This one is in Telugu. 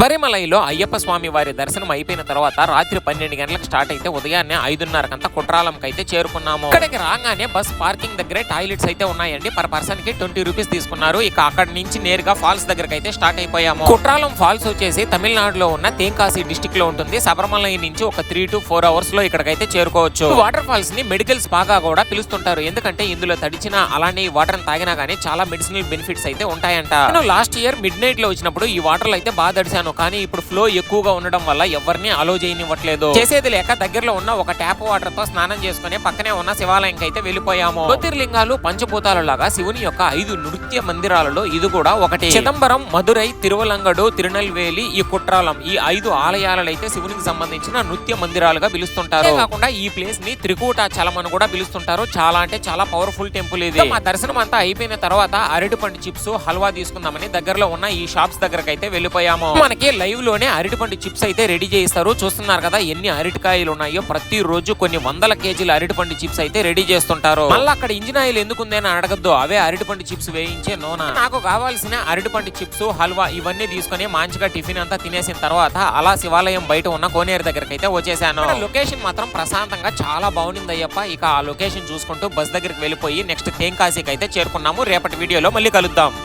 శబరిమలైలో అయ్యప్ప స్వామి వారి దర్శనం అయిపోయిన తర్వాత రాత్రి పన్నెండు గంటలకు స్టార్ట్ అయితే ఉదయాన్నే ఐదున్నరకంతా కుట్రాలంకి అయితే చేరుకున్నాము. ఇక్కడికి రాగానే బస్ పార్కింగ్ దగ్గరే టాయిలెట్స్ అయితే ఉన్నాయండి. పర్ పర్సన్కి ట్వంటీ రూపీస్ తీసుకున్నారు. ఇక అక్కడ నుంచి నేరుగా ఫాల్స్ దగ్గరకు అయితే స్టార్ట్ అయిపోయాము. కుట్రాలం ఫాల్స్ వచ్చేసి తమిళనాడులో ఉన్న తేంకాసి డిస్టిక్లో ఉంటుంది. శబరిమలై నుంచి ఒక త్రీ టు ఫోర్ అవర్స్లో ఇక్కడికైతే చేరుకోవచ్చు. వాటర్ ఫాల్స్ని మెడికల్ స్పాగా కూడా పిలుస్తుంటారు. ఎందుకంటే ఇందులో తడిచిన అలానే ఈ వాటర్ తాగినా గానీ చాలా మెడిసినల్ బెనిఫిట్స్ అయితే ఉంటాయంట. నేను లాస్ట్ ఇయర్ మిడ్ నైట్లో వచ్చినప్పుడు ఈ వాటర్లో అయితే బాగా చేశాను కానీ ఇప్పుడు ఫ్లో ఎక్కువగా ఉండడం వల్ల ఎవరిని అలో చేయనివ్వట్లేదు. చేసేది లేక దగ్గరలో ఉన్న ఒక ట్యాప్ వాటర్తో స్నానం చేసుకుని పక్కనే ఉన్న శివాలయంకి అయితే వెళ్ళిపోయాము. జ్యోతిర్లింగాలు పంచభూతాల లాగా శివుని యొక్క ఐదు నృత్య మందిరాలలో ఇది కూడా ఒకటి. చిదంబరం మధురై తిరువలంగడు తిరునల్వేలి ఈ కుట్రాలం ఈ ఐదు ఆలయాలలో అయితే శివునికి సంబంధించిన నృత్య మందిరాలుగా పిలుస్తుంటారు. కాకుండా ఈ ప్లేస్ని త్రికూట చలం అని కూడా పిలుస్తుంటారు. చాలా అంటే చాలా పవర్ఫుల్ టెంపుల్ ఇది. మా దర్శనం అంతా అయిపోయిన తర్వాత అరటిపండు చిప్స్ హల్వా తీసుకుందామని దగ్గరలో ఉన్న ఈ షాప్స్ దగ్గరకైతే వెళ్ళిపోయాము. మనకి లైవ్లోనే అరటిపండు చిప్స్ అయితే రెడీ చేయిస్తారు. చూస్తున్నారు కదా ఎన్ని అరటికాయలు ఉన్నాయో. ప్రతి రోజు కొన్ని వందల కేజీల అరటిపండు చిప్స్ అయితే రెడీ చేస్తుంటారు. మళ్ళీ అక్కడ ఇంజిన్ ఆయిల్ ఎందుకు ఉందని అడగద్దు. అవే అరటిపండు చిప్స్ వేయించే నూనె. నాకు కావాల్సిన అరటిపండు చిప్స్ హల్వా ఇవన్నీ తీసుకొని మంచిగా టిఫిన్ అంతా తినేసిన తర్వాత అలా శివాలయం బయట ఉన్న కోనేరు దగ్గరికి అయితే వచ్చేసాను లొకేషన్ మాత్రం ప్రశాంతంగా చాలా బాగుంది అయ్యప్ప ఇక ఆ లొకేషన్ చూసుకుంటూ బస్ దగ్గరికి వెళ్ళిపోయి నెక్స్ట్ తేంకాశీకి అయితే చేరుకున్నాము. రేపటి వీడియోలో మళ్ళీ కలుద్దాం.